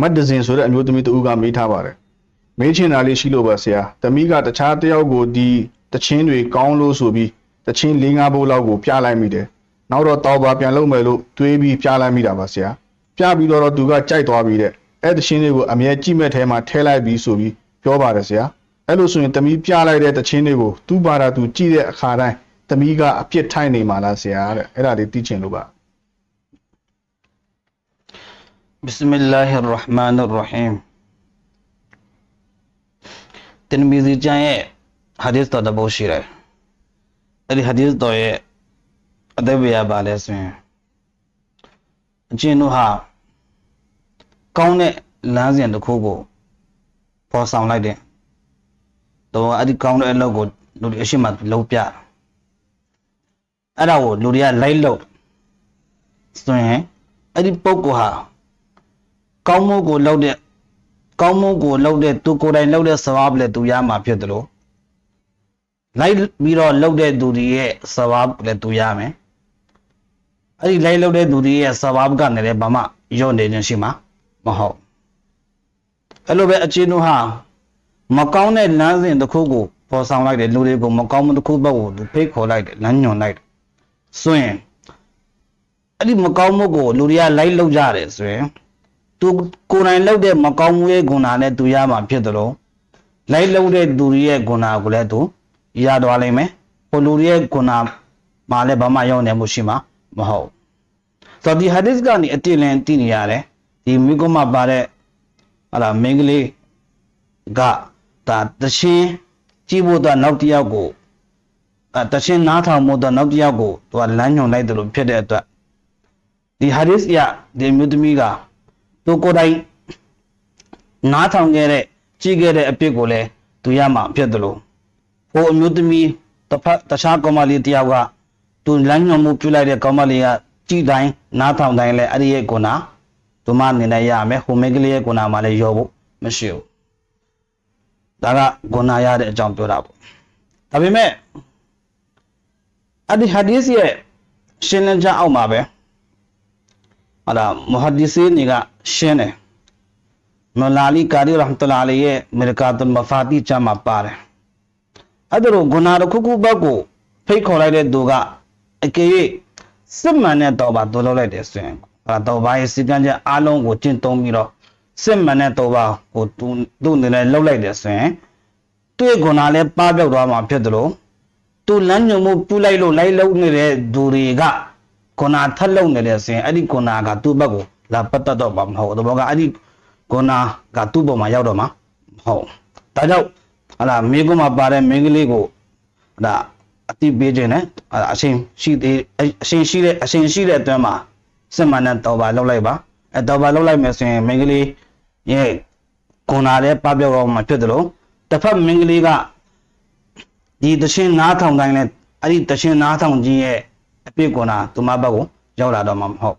မတ်ဒဇင်ဆိုတဲ့အမျိုးသမီးတူကမေးထားပါတယ်မေးချင်တာလေးရှိလို့ပါဆရာသမီးကတခြားတစ်ယောက်ကိုဒီတချင်းတွေကောင်းလို့ဆိုပြီးတချင်း၄၅ဘိုးလောက်ကိုပြလိုက်မိတယ်နောက်တော့တောက်ပါပြန်လုပ်မယ်လို့တွေးပြီးပြလိုက်မိတာပါဆရာပြပြီးတော့သူကကြိုက်သွားပြီတဲ့အဲ့တချင်းတွေကိုအမြဲကြည့်မဲ့ထဲမှာထဲလိုက်ပြီးဆိုပြီးပြောပါတယ်ဆရာအဲ့လိုဆိုရင်သမီးပြလိုက်တဲ့တချင်းတွေကိုသူ့ဘာသာသူကြည့်တဲ့အခါတိုင်းသမီးကအပြစ်ထိုက်နေမှာလားဆရာတဲ့အဲ့ဒါလေးသိချင်လို့ပါ بسم الله الرحمن الرحيم တင်မီဇီကျမ်းရဲ့ဟာဒီသ်တော်တစ်ပုဒ်ရှိတယ်အဲ့ဒီဟာဒီသ်တော်ရဲ့အသက်ဝေရပါလဲဆိုရင်အကျဉ်တို့ဟာကောင်းတဲ့လမ်းစဉ်တစ်ခုကိုပေါ်ဆောင်လိုက်တယ်တော့အဲ့ဒီကောင်းတဲ့အလုပ်ကိုလူတွေအရှိမလုံးပြအဲ့ဒါကိုလူတွေကလိုက်လို့ဆိုရင်အဲ့ဒီပုဂ္ဂိုလ်ဟာ ကောင်းမှုကိုလုပ်တဲ့ကောင်းမှုကိုလုပ်တဲ့သူကိုယ်တိုင်လုပ်တဲ့သဘာဝလည်းသူရမှာဖြစ်တယ်လို့လိုက်ပြီးတော့လုပ်တဲ့သူတွေရဲ့သဘာဝလည်းသူရမယ်အဲ့ဒီလိုက်လုပ်တဲ့သူတွေရဲ့သဘာဝကနေလည်းဘာမှညော့နေခြင်းရှိမှာမဟုတ်အဲ့လိုပဲအချင်းတို့ဟာမကောင်းတဲ့လမ်းစဉ်တစ်ခုကိုပေါ်ဆောင်လိုက်တယ်လူတွေကိုမကောင်းမှုတစ်ခုဘက်ကိုသူဖိတ်ခေါ်လိုက်တယ်လမ်းညွှန်လိုက်တယ်ဆိုရင်အဲ့ဒီမကောင်းမှုကိုလူတွေကလိုက်လုပ်ကြတယ်ဆိုရင် သူကိုယ်တိုင်လုပ်တဲ့မကောင်းမှုရဲ့ဂုဏနဲ့သူရမှာဖြစ်တယ်လို့လိုက်လုပ်တဲ့သူရဲ့ဂုဏကိုလည်းသူရသွားလိမ့်မယ်ဟိုလူရဲ့ဂုဏမှာလည်းဘာမှရောက်နေမှုရှိမှာမဟုတ်ဆိုတော့ဒီဟာဒီစ်ကနေအတိလင်းတည်နေရတယ်ဒီမိကုမပါတဲ့ဟာလာမင်းကလေးကဒါတရှင်ကြည့်ဖို့တော့နောက်တစ်ယောက်ကိုအဲတရှင်နားထောင်ဖို့တော့နောက်တစ်ယောက်ကိုသူကလမ်းညွှန်လိုက်တယ်လို့ဖြစ်တဲ့အတွက်ဒီဟာဒီစ်ရဒီမြို့သမီးက သူကိုယ်တိုင်နားထောင်ခဲ့တဲ့ကြည့်ခဲ့တဲ့အပြစ်ကိုလည်းသူရမှာဖြစ်တယ်လို့ဟိုအမျိုးသမီးတစ်ဖက်တခြားကောင်မလေးတယောက်ကသူလမ်းညွှန်မှုပြုလိုက်တဲ့ကောင်မလေးကကြည့်တိုင်းနားထောင်တိုင်းလည်းအဲ့ဒီရဲ့ကိုနာသူမအနေနဲ့ရမယ်ဟိုမိန်းကလေးရဲ့ကိုနာမှလည်းရောဖို့မရှိဘူးဒါကကိုနာရတဲ့အကြောင်းပြောတာပေါ့ဒါပေမဲ့အဲ့ဒီဟာဒီစ်ရဲ့ရှင်းလင်းချက်အောက်မှာပဲ ဟာလာမဟာဒီစီနေကရှင်းတယ်မလာလီကာရီရဟမတ်လာလီရဲ့မေရကာတုလ်မဖာတီချာမှာပါတယ်အဲ့ဒါတော့ဂုနာတစ်ခုခုဘက်ကိုဖိတ်ခေါ်လိုက်တဲ့သူကအကေ၍စစ်မှန်တဲ့တော်ပါတော်လုပ်လိုက်တယ်ဆိုရင်ဟာတော်ပါရဲ့စီကံချက်အားလုံးကိုကျင့်သုံးပြီးတော့စစ်မှန်တဲ့တော်ပါကိုသူသူ့အနေနဲ့လှုပ်လိုက်တယ်ဆိုရင်သူ့ရဲ့ဂုနာလည်းပပျောက်သွားမှာဖြစ်တယ်လို့သူလမ်းညွှန်မှုပြုလိုက်လို့လိုက်လုံးနေတဲ့သူတွေက ဂုနာထက်လုံနေတယ်ဆိုရင်အဲ့ဒီဂုနာကသူ့ဘက်ကိုလာပတ်သက်တော့မှာမဟုတ်ဘူးတဘောကအဲ့ဒီဂုနာကသူ့ဘက်မှာရောက်တော့မှာမဟုတ်ဒါကြောင့်ဟာလာမိကုမှာပါတဲ့မင်းကလေးကိုဒါအတိပေးခြင်းနဲ့ဟာလာအရှင်ရှိသေးအရှင်ရှိတဲ့အရှင်ရှိတဲ့အတွင်းမှာစစ်မှန်တဲ့တော်ပါလောက်လိုက်ပါအဲတော်ပါလောက်လိုက်မယ်ဆိုရင်မင်းကလေးရဲ့ဂုနာလည်းပပျောက်တော့မှာဖြစ်တယ်လို့တစ်ဖက်မင်းကလေးကဒီတရှင်နားထောင်တိုင်းလဲအဲ့ဒီတရှင်နားထောင်ခြင်းရဲ့ အပြစ်ကွန်တာသူမဘက်ကိုရောက်လာတော့မှာမဟုတ်